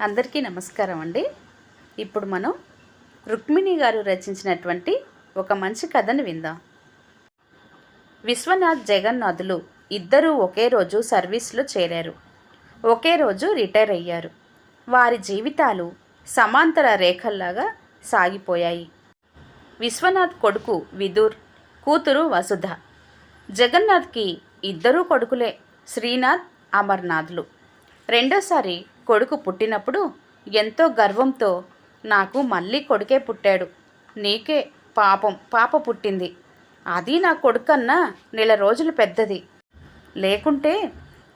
అందరికీ నమస్కారం అండి. ఇప్పుడు మనం రుక్మిణి గారు రచించినటువంటి ఒక మంచి కథను విందాం. విశ్వనాథ్ జగన్నాథులు ఇద్దరూ ఒకే రోజు సర్వీస్లో చేరారు. ఒకే రోజు రిటైర్ అయ్యారు. వారి జీవితాలు సమాంతర రేఖల్లాగా సాగిపోయాయి. విశ్వనాథ్ కొడుకు విదుర్ కూతురు వసుధ. జగన్నాథ్కి ఇద్దరూ కొడుకులే శ్రీనాథ్ అమర్నాథ్లు. రెండోసారి కొడుకు పుట్టినప్పుడు ఎంతో గర్వంతో నాకు మళ్ళీ కొడుకే పుట్టాడు. నీకే పాపం పాప పుట్టింది. అది నా కొడుకన్నా నెల రోజులు పెద్దది. లేకుంటే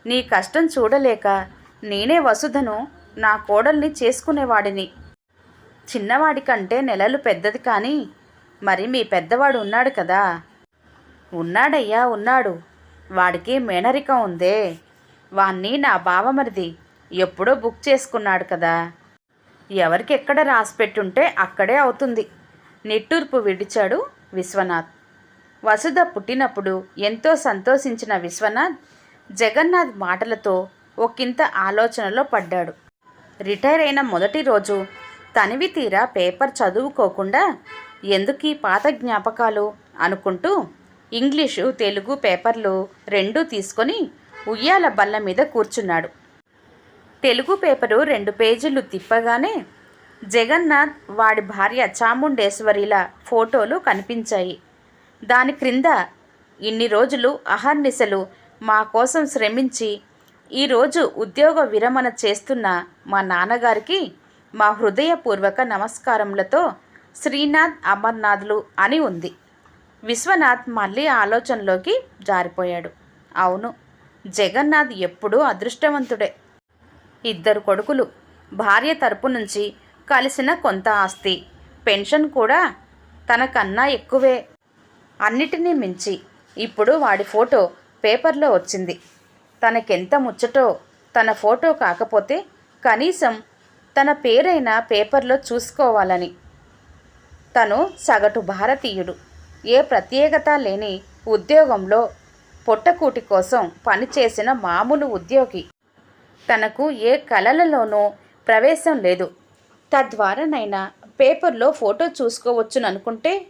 నీ కష్టం చూడలేక నేనే వసుధను నా కోడల్ని చేసుకునేవాడిని. చిన్నవాడి కంటే నెలలు పెద్దది కానీ మరి మీ పెద్దవాడు ఉన్నాడు కదా. ఉన్నాడయ్యా ఉన్నాడు. వాడికి మేనరికం ఉందే. వాణ్ణి నా బావమరిది. ఎప్పుడో బుక్ చేసుకున్నాడు కదా. ఎవరికి ఎక్కడ రాసిపెట్టుంటే అక్కడే అవుతుంది. నిట్టూర్పు విడిచాడు విశ్వనాథ్. వసుధ పుట్టినప్పుడు ఎంతో సంతోషించిన విశ్వనాథ్ జగన్నాథ్ మాటలతో ఒకంత ఆలోచనలో పడ్డాడు. రిటైర్ అయిన మొదటి రోజు తనివి తీరా పేపర్ చదువుకోకుండా ఎందుకీ పాత జ్ఞాపకాలు అనుకుంటూ ఇంగ్లీషు తెలుగు పేపర్లు రెండూ తీసుకొని ఉయ్యాల బల్ల మీద కూర్చున్నాడు. తెలుగు పేపరు రెండు పేజీలు తిప్పగానే జగన్నాథ్ వాడి భార్య చాముండేశ్వరిల ఫోటోలు కనిపించాయి. దాని క్రింద ఇన్ని రోజులు అహర్నిశలు మా కోసం శ్రమించి ఈరోజు ఉద్యోగ విరమణ చేస్తున్న మా నాన్నగారికి మా హృదయపూర్వక నమస్కారములతో శ్రీనాథ్ అమర్నాథ్లు అని ఉంది. విశ్వనాథ్ మళ్ళీ ఆలోచనలోకి జారిపోయాడు. అవును జగన్నాథ్ ఎప్పుడూ అదృష్టవంతుడే. ఇద్దరు కొడుకులు. భార్య తరపు నుంచి కలిసిన కొంత ఆస్తి. పెన్షన్ కూడా తనకన్నా ఎక్కువే. అన్నిటినీ మించి ఇప్పుడు వాడి ఫోటో పేపర్లో వచ్చింది. తనకెంత ముచ్చటో తన ఫోటో కాకపోతే కనీసం తన పేరైనా పేపర్లో చూసుకోవాలని. తను సగటు భారతీయుడు. ఏ ప్రత్యేకత లేని ఉద్యోగంలో పొట్టకూటి కోసం పనిచేసిన మామూలు ఉద్యోగి. తనకు ఏ కళలలోనూ ప్రవేశం లేదు. తద్వారానైనా పేపర్లో ఫోటో చూసుకోవచ్చుననుకుంటే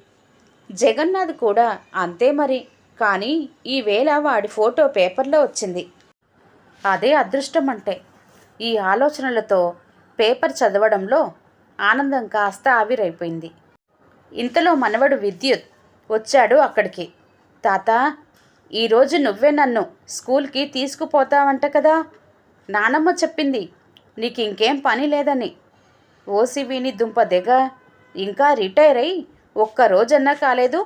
జగన్నాథ్ కూడా అంతే మరి. కానీ ఈవేళ వాడి ఫోటో పేపర్లో వచ్చింది. అదే అదృష్టం అంటే ఈ ఆలోచనలతో పేపర్ చదవడంలో ఆనందం కాస్త ఆవిరైపోయింది. ఇంతలో మనవడు విద్యుత్ వచ్చాడు అక్కడికి. తాత ఈరోజు నువ్వే నన్ను స్కూల్కి తీసుకుపోతావంట కదా? నానమ్మ చెప్పింది నీకు ఇంకేం పని లేదని. ఓసీవీని దుంప దిగ ఇంకా రిటైర్ అయి ఒక్క రోజన్నా కాలేదు.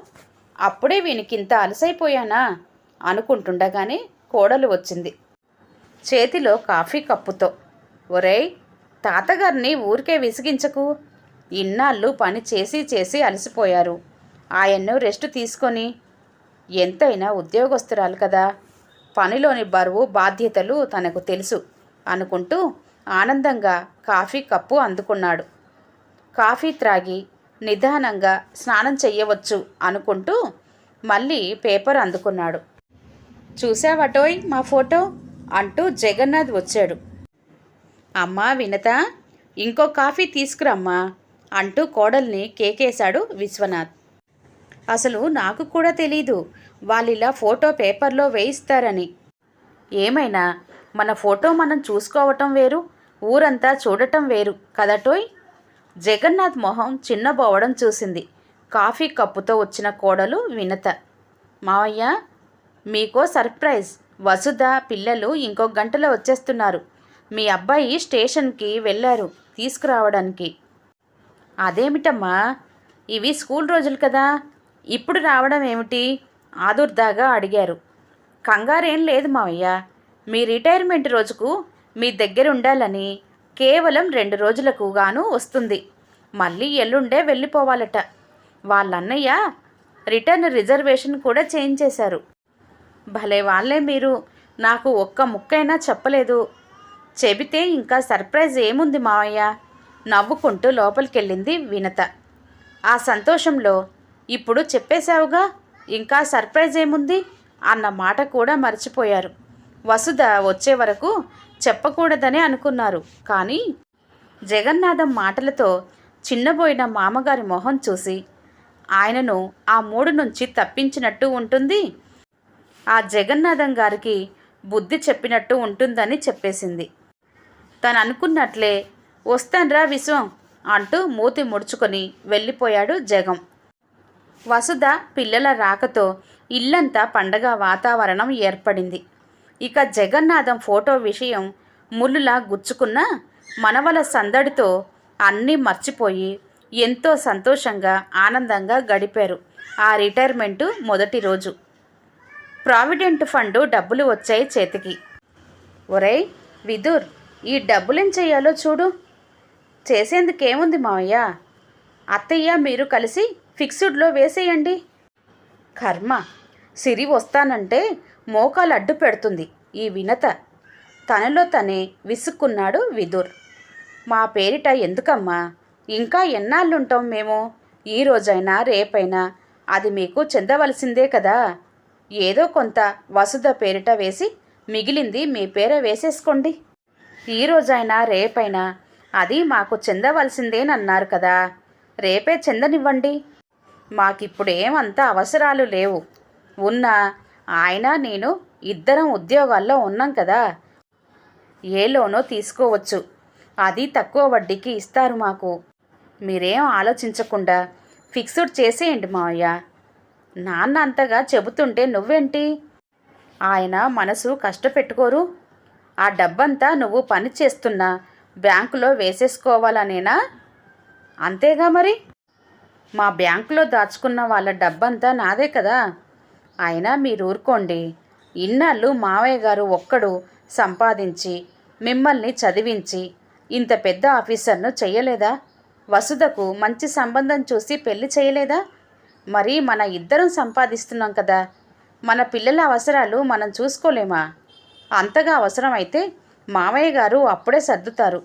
అప్పుడే వీనికింత అలసైపోయానా? అనుకుంటుండగానే కోడలు వచ్చింది. చేతిలో కాఫీ కప్పుతో ఒరేయ్ తాతగారిని ఊరికే విసిగించకు. ఇన్నాళ్ళు పని చేసి చేసి అలసిపోయారు. ఆయన్ను రెస్ట్ తీసుకొని ఎంతైనా ఉద్యోగస్తురాలు కదా. పనిలోని బరువు బాధ్యతలు తనకు తెలుసు. అనుకుంటూ ఆనందంగా కాఫీ కప్పు అందుకున్నాడు. కాఫీ త్రాగి నిదానంగా స్నానం చెయ్యవచ్చు అనుకుంటూ మళ్ళీ పేపర్ అందుకున్నాడు. చూసావటోయ్ మా ఫోటో? అంటూ జగన్నాథ్ వచ్చాడు. అమ్మా వినత ఇంకో కాఫీ తీసుకురమ్మా అంటూ కోడల్ని కేకేశాడు విశ్వనాథ్. అసలు నాకు కూడా తెలీదు వాళ్ళిలా ఫోటో పేపర్లో వేయిస్తారని. ఏమైనా మన ఫోటో మనం చూసుకోవటం వేరు ఊరంతా చూడటం వేరు కదటోయ్ జగన్నాథ్ మొహం చిన్నబోవడం చూసింది. కాఫీ కప్పుతో వచ్చిన కోడలు వినత. మావయ్య మీకో సర్ప్రైజ్. వసుధ పిల్లలు ఇంకో గంటలో వచ్చేస్తున్నారు. మీ అబ్బాయి స్టేషన్కి వెళ్ళారు తీసుకురావడానికి. అదేమిటమ్మా? ఇవి స్కూల్ రోజులు కదా. ఇప్పుడు రావడం ఏమిటి? ఆదుర్దాగా అడిగారు. కంగారేం లేదు మావయ్య. మీ రిటైర్మెంట్ రోజుకు మీ దగ్గర ఉండాలని కేవలం రెండు రోజులకు గాను వస్తుంది. మళ్ళీ ఎల్లుండే వెళ్ళిపోవాలట. వాళ్ళన్నయ్య రిటర్న్ రిజర్వేషన్ కూడా చేంజ్ చేశారు భలే వాళ్ళే మీరు. నాకు ఒక్క ముక్కైనా చెప్పలేదు. చెబితే ఇంకా సర్ప్రైజ్ ఏముంది మావయ్య? నవ్వుకుంటూ లోపలికెళ్ళింది వినత. ఆ సంతోషంలో ఇప్పుడు చెప్పేశావుగా? ఇంకా సర్ప్రైజ్ ఏముంది? అన్న మాట కూడా మర్చిపోయారు. వసుధ వచ్చే వరకు చెప్పకూడదనే అనుకున్నారు. కానీ జగన్నాథం మాటలతో చిన్నబోయిన మామగారి మొహం చూసి ఆయనను ఆ మూడు నుంచి తప్పించినట్టు ఉంటుంది. ఆ జగన్నాథం గారికి బుద్ధి చెప్పినట్టు ఉంటుందని చెప్పేసింది. తను అనుకున్నట్లే వస్తాన్రా విశ్వం అంటూ మూతి ముడుచుకొని వెళ్ళిపోయాడు జగం. వసుధ పిల్లల రాకతో ఇల్లంతా పండగ వాతావరణం ఏర్పడింది. ఇక జగన్నాథం ఫోటో విషయం ముళ్ళులా గుచ్చుకున్న మనవల సందడితో అన్నీ మర్చిపోయి ఎంతో సంతోషంగా ఆనందంగా గడిపారు ఆ రిటైర్మెంటు మొదటి రోజు. ప్రావిడెంట్ ఫండ్ డబ్బులు వచ్చాయి చేతికి. ఒరేయ్ విదుర్ ఈ డబ్బులేం చేయాలో చూడు. చేసేందుకేముంది మావయ్య? అత్తయ్య మీరు కలిసి ఫిక్స్డ్లో వేసేయండి. కర్మ సిరి వస్తానంటే మోకాలు అడ్డు పెడుతుంది. ఈ వినత తనలో తనే విసుక్కున్నాడు విదుర్. మా పేరిట ఎందుకమ్మా? ఇంకా ఎన్నాళ్ళుంటాం మేము? ఈ రోజైనా రేపైనా అది మీకు చెందవలసిందే కదా? ఏదో కొంత వసుధ పేరిట వేసి మిగిలింది మీ పేర వేసేసుకోండి. ఈ రోజైనా రేపైనా అది మాకు చెందవలసిందేనన్నారు కదా? రేపే చెందనివ్వండి. మాకిప్పుడేమంత అవసరాలు లేవు. ఉన్నా ఆయన నేను ఇద్దరం ఉద్యోగాల్లో ఉన్నాం కదా. ఏ లోనో తీసుకోవచ్చు. అది తక్కువ వడ్డీకి ఇస్తారు మాకు. మీరేం ఆలోచించకుండా ఫిక్స్డ్ చేసేయండి మావయ్య. నాన్న అంతగా చెబుతుంటే నువ్వేంటి? ఆయన మనసు కష్టపెట్టుకోరు. ఆ డబ్బంతా నువ్వు పని చేస్తున్నా బ్యాంకులో వేసేసుకోవాలనేనా? అంతేగా మరి? మా బ్యాంకులో దాచుకున్న వాళ్ళ డబ్బంతా నాదే కదా. అయినా మీరు ఊరుకోండి ఇన్నాళ్ళు మావయ్య గారు ఒక్కడు సంపాదించి మిమ్మల్ని చదివించి ఇంత పెద్ద ఆఫీసర్ను చెయ్యలేదా? వసుధకు మంచి సంబంధం చూసి పెళ్ళి చేయలేదా మరి మన ఇద్దరం సంపాదిస్తున్నాం కదా మన పిల్లల అవసరాలు మనం చూసుకోలేమా? అంతగా అవసరమైతే మామయ్య గారు అప్పుడే సర్దుతారు.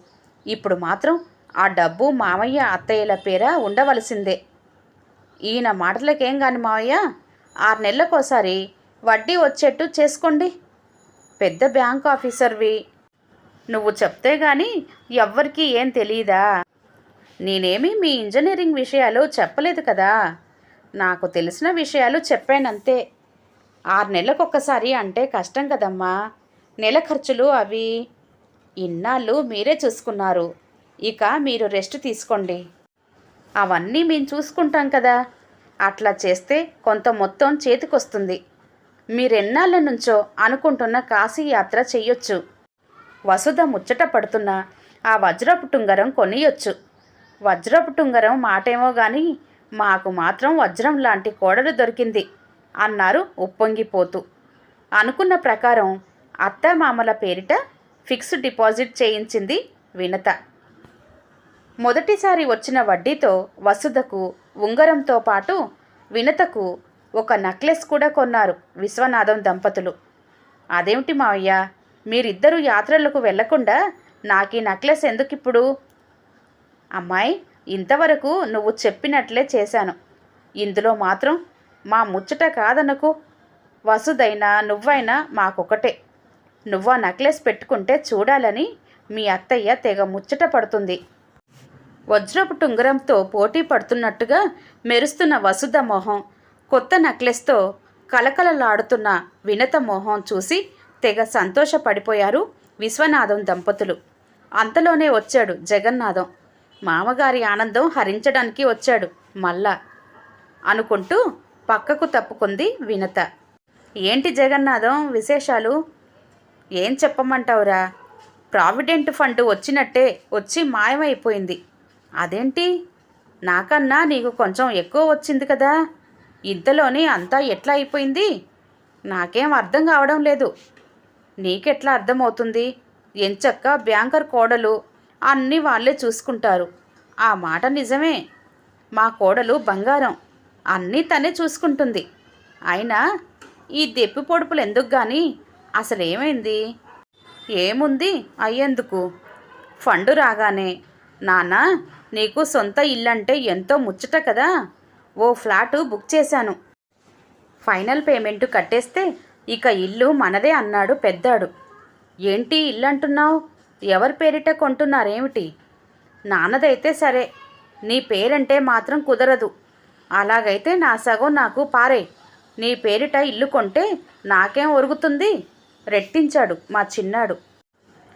ఇప్పుడు మాత్రం ఆ డబ్బు మామయ్య అత్తయ్యల పేర ఉండవలసిందే. ఈయన మాటలకేం కాని మావయ్య? ఆరు నెలలకోసారి వడ్డీ వచ్చేట్టు చేసుకోండి. పెద్ద బ్యాంక్ ఆఫీసర్వి నువ్వు చెప్తే గాని ఎవ్వరికీ ఏం తెలియదా నేనేమి మీ ఇంజనీరింగ్ విషయాలు చెప్పలేదు కదా. నాకు తెలిసిన విషయాలు చెప్పానంతే. ఆరు నెలలకొక్కసారి అంటే కష్టం కదమ్మా. నెల ఖర్చులు అవి. ఇన్నాళ్ళు మీరే చూసుకున్నారు. ఇక మీరు రెస్ట్ తీసుకోండి. అవన్నీ మేము చూసుకుంటాం కదా. అట్లా చేస్తే కొంత మొత్తం చేతికొస్తుంది. మీరెన్నాళ్ళ నుంచో అనుకుంటున్న కాశీ యాత్ర చెయ్యొచ్చు. వసుధ ముచ్చట పడుతున్న ఆ వజ్రపు టుంగరం కొనియొచ్చు. వజ్రపు టుంగరం మాటేమో గాని మాకు మాత్రం వజ్రం లాంటి కోడలు దొరికింది అన్నారు ఉప్పొంగిపోతూ. అనుకున్న ప్రకారం అత్తమామల పేరిట ఫిక్స్డ్ డిపాజిట్ చేయించింది వినత. మొదటిసారి వచ్చిన వడ్డీతో వసుధకు ఉంగరంతో పాటు వినతకు ఒక నెక్లెస్ కూడా కొన్నారు విశ్వనాథం దంపతులు. అదేమిటి మావయ్య? మీరిద్దరూ యాత్రలకు వెళ్ళకుండా నాకు ఈ నెక్లెస్ ఎందుకిప్పుడు? అమ్మాయి ఇంతవరకు నువ్వు చెప్పినట్లే చేశాను. ఇందులో మాత్రం మా ముచ్చట కాదనకు. వసుదైనా నువ్వైనా మాకొకటే. నువ్వు ఆ నెక్లెస్ పెట్టుకుంటే చూడాలని మీ అత్తయ్య తెగ ముచ్చట పడుతుంది. వజ్రపు టుంగరంతో పోటీ పడుతున్నట్టుగా మెరుస్తున్న వసుధ మొహం కొత్త నెక్లెస్తో కలకలలాడుతున్న వినత మొహం చూసి తెగ సంతోషపడిపోయారు విశ్వనాథం దంపతులు. అంతలోనే వచ్చాడు జగన్నాథం. మామగారి ఆనందం హరించడానికి వచ్చాడు మళ్ళా అనుకుంటూ పక్కకు తప్పుకుంది వినత. ఏంటి జగన్నాథం విశేషాలు? ఏం చెప్పమంటావురా? ప్రావిడెంట్ ఫండ్ వచ్చినట్టే వచ్చి మాయమైపోయింది. అదేంటి? నాకన్నా నీకు కొంచెం ఎక్కువ వచ్చింది కదా. ఇంతలోనే అంతా ఎట్లా అయిపోయింది? నాకేం అర్థం కావడం లేదు. నీకెట్లా అర్థమవుతుంది? ఎంచక్క బ్యాంకర్ కోడలు అన్నీ వాళ్ళే చూసుకుంటారు. ఆ మాట నిజమే. మా కోడలు బంగారం. అన్నీ తనే చూసుకుంటుంది. అయినా ఈ దెప్పి పొడుపులు ఎందుకు కానీ అసలు ఏమైంది ఏముంది? అయ్యేందుకు? ఫండు రాగానే నాన్న నీకు సొంత ఇల్లంటే ఎంతో ముచ్చట కదా? ఓ ఫ్లాటు బుక్ చేశాను. ఫైనల్ పేమెంట్ కట్టేస్తే ఇక ఇల్లు మనదే అన్నాడు పెద్దాడు. ఏంటి ఇల్లు అంటున్నావు ఎవరి పేరిట కొంటున్నారేమిటి? నాన్నదైతే సరే నీ పేరంటే మాత్రం కుదరదు. అలాగైతే నా సగం నాకు పారే. నీ పేరిట ఇల్లు కొంటే నాకేం ఒరుగుతుంది? రెట్టించాడు మా చిన్నాడు.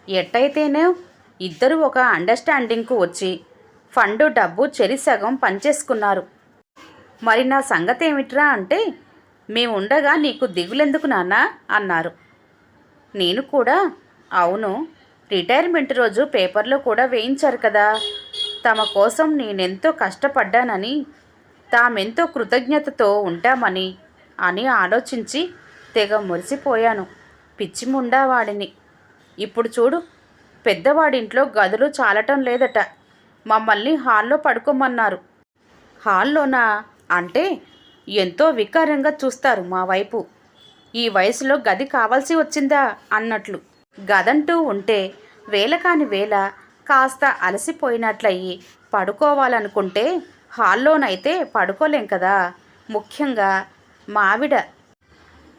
ఎట్టయితేనే ఇద్దరు ఒక అండర్స్టాండింగ్కు వచ్చి ఫండు డబ్బు చెరి సగం పంచేసుకున్నారు. మరి నా సంగతి ఏమిట్రా అంటే మేముండగా నీకు దిగులెందుకు నాన్న? అన్నారు. నేను కూడా అవును రిటైర్మెంట్ రోజు పేపర్లో కూడా వేయించారు కదా. తమ కోసం నేనెంతో కష్టపడ్డానని తామెంతో కృతజ్ఞతతో ఉంటామని అని ఆలోచించి తెగ మురిసిపోయాను. పిచ్చి ముండావాడిని ఇప్పుడు చూడు పెద్దవాడింట్లో గదులు చాలటం లేదట. మమ్మల్ని హాల్లో పడుకోమన్నారు. హాల్లోనా? అంటే ఎంతో వికారంగా చూస్తారు మా వైపు. ఈ వయసులో గది కావాల్సి వచ్చిందా? అన్నట్లు. గదంటూ ఉంటే వేల కాని వేళ కాస్త అలసిపోయినట్లయి పడుకోవాలనుకుంటే హాల్లోనైతే పడుకోలేం కదా? ముఖ్యంగా మావిడ.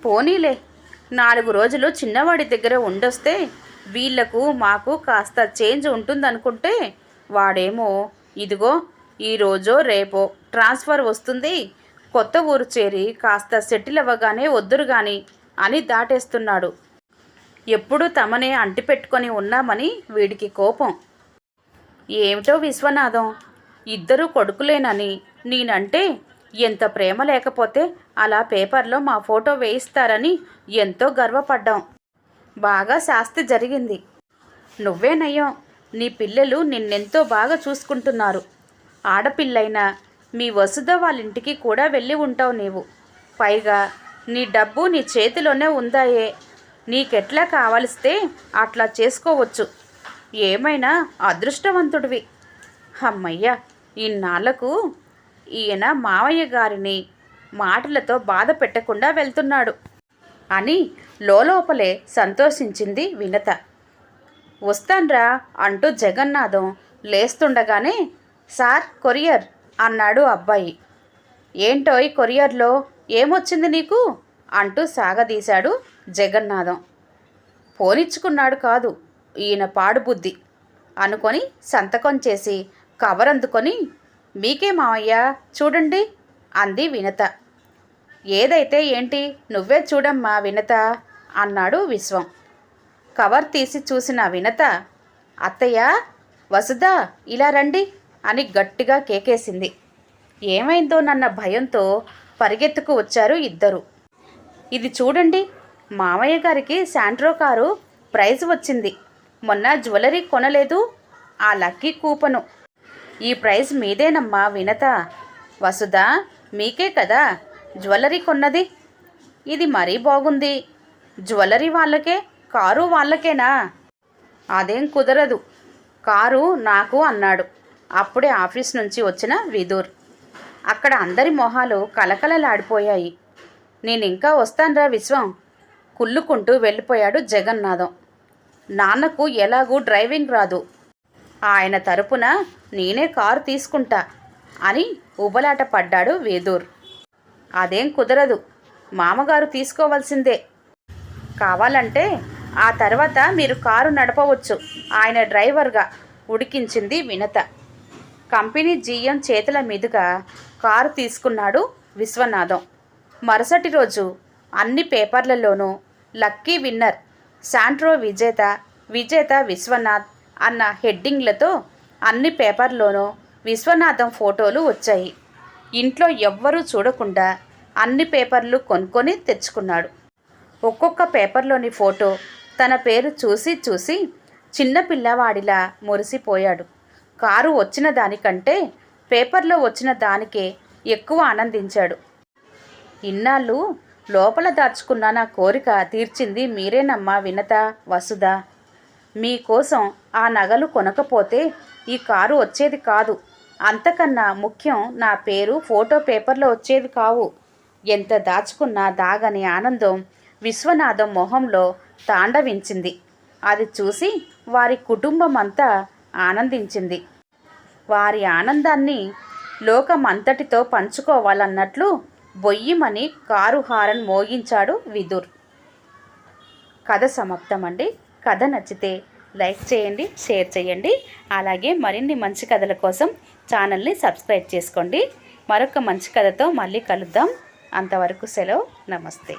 పోనీలే. నాలుగు రోజులు చిన్నవాడి దగ్గర ఉండొస్తే వీళ్ళకు మాకు కాస్త చేంజ్ ఉంటుందనుకుంటే వాడేమో ఇదిగో ఈరోజో రేపో. ట్రాన్స్ఫర్ వస్తుంది. కొత్త ఊరు చేరి కాస్త సెటిల్ అవ్వగానే వద్దురు గాని అని దాటేస్తున్నాడు. ఎప్పుడు తమనే అంటిపెట్టుకొని ఉన్నామని వీడికి కోపం. ఏమిటో విశ్వనాథం ఇద్దరు కొడుకులేనని నేనంటే ఎంత ప్రేమ లేకపోతే అలా పేపర్లో మా ఫోటో వేయిస్తారని ఎంతో గర్వపడ్డాం. బాగా శాస్తి జరిగింది. నువ్వేనయ్యం నీ పిల్లలు నిన్నెంతో బాగా చూసుకుంటున్నారు. ఆడపిల్లైనా మీ వసుధ వాళ్ళ ఇంటికి కూడా వెళ్ళి ఉంటావు నీవు. పైగా నీ డబ్బు నీ చేతిలోనే ఉందాయే. నీకెట్లా కావలిస్తే అట్లా చేసుకోవచ్చు. ఏమైనా అదృష్టవంతుడివి. అమ్మయ్య ఇన్నాళ్ళకు ఈయన మావయ్య గారిని మాటలతో బాధ పెట్టకుండా వెళ్తున్నాడు అని లోపలే సంతోషించింది వినత. వస్తాన్రా అంటూ జగన్నాథం లేస్తుండగానే సార్ కొరియర్ అన్నాడు అబ్బాయి. ఏంటో ఈ కొరియర్లో? ఏమొచ్చింది నీకు? అంటూ సాగదీశాడు జగన్నాథం. పోనిచ్చుకున్నాడు కాదు ఈయన పాడుబుద్ధి అనుకొని సంతకం చేసి కవర్ అందుకొని మీకే మావయ్య చూడండి అంది వినత. ఏదైతే ఏంటి నువ్వే చూడమ్మా వినత అన్నాడు విశ్వం. కవర్ తీసి చూసిన వినత అత్తయ్య వసుదా ఇలా రండి అని గట్టిగా కేకేసింది. ఏమైందో నన్న భయంతో పరిగెత్తుకు వచ్చారు ఇద్దరు. ఇది చూడండి మామయ్య గారికి శాంట్రో కారు ప్రైజ్ వచ్చింది. మొన్న జ్యువెలరీ కొనలేదు ఆ లక్కీ కూపను. ఈ ప్రైజ్ మీదేనమ్మా వినత. వసుధ మీకే కదా జ్యువెలరీ కొన్నది. ఇది మరీ బాగుంది. జ్యువెలరీ వాళ్ళకే కారు వాళ్ళకేనా? అదేం కుదరదు. కారు నాకు అన్నాడు. అప్పుడే ఆఫీస్ నుంచి వచ్చిన విదూర్. అక్కడ అందరి మొహాలు కలకలలాడిపోయాయి నేను ఇంకా వస్తానురా విశ్వం? కుళ్ళుకుంటూ వెళ్ళిపోయాడు జగన్నాథం. నాన్నకు ఎలాగూ డ్రైవింగ్ రాదు. ఆయన తరపున నేనే కారు తీసుకుంటా అని ఉబలాట పడ్డాడు వేదూర్. అదేం కుదరదు. మామగారు తీసుకోవాల్సిందే. కావాలంటే ఆ తర్వాత మీరు కారు నడపవచ్చు. ఆయన డ్రైవర్గా ఉడికించింది వినత. కంపెనీ జీఎం చేతుల మీదుగా కారు తీసుకున్నాడు విశ్వనాథం. మరుసటి రోజు అన్ని పేపర్లలోనూ లక్కీ విన్నర్ శాంట్రో విజేత విజేత విశ్వనాథ్ అన్న హెడ్డింగ్లతో అన్ని పేపర్లోనూ విశ్వనాథం ఫోటోలు వచ్చాయి. ఇంట్లో ఎవ్వరూ చూడకుండా అన్ని పేపర్లు కొనుక్కొని తెచ్చుకున్నాడు. ఒక్కొక్క పేపర్లోని ఫోటో తన పేరు చూసి చూసి చిన్న పిల్లవాడిలా మురిసిపోయాడు. కారు వచ్చిన దానికంటే పేపర్లో వచ్చిన దానికే ఎక్కువ ఆనందించాడు. ఇన్నాళ్ళు లోపల దాచుకున్న నా కోరిక తీర్చింది మీరేనమ్మా వినత వసుధ. మీకోసం ఆ నగలు కొనకపోతే ఈ కారు వచ్చేది కాదు. అంతకన్నా ముఖ్యం నా పేరు ఫోటో పేపర్లో వచ్చేది కావు. ఎంత దాచుకున్నా దాగని ఆనందం విశ్వనాథం మొహంలో తాండవించింది. అది చూసి వారి కుటుంబం అంతా ఆనందించింది. వారి ఆనందాన్ని లోకమంతటితో పంచుకోవాలన్నట్లు బొయ్యిమని కారు హారన్ మోగించాడు విదుర్. కథ సమాప్తం అండి కథ నచ్చితే లైక్ చేయండి షేర్ చేయండి. అలాగే మరిన్ని మంచి కథల కోసం ఛానల్ని సబ్స్క్రైబ్ చేసుకోండి. మరొక మంచి కథతో మళ్ళీ కలుద్దాం. అంతవరకు సెలవు. నమస్తే.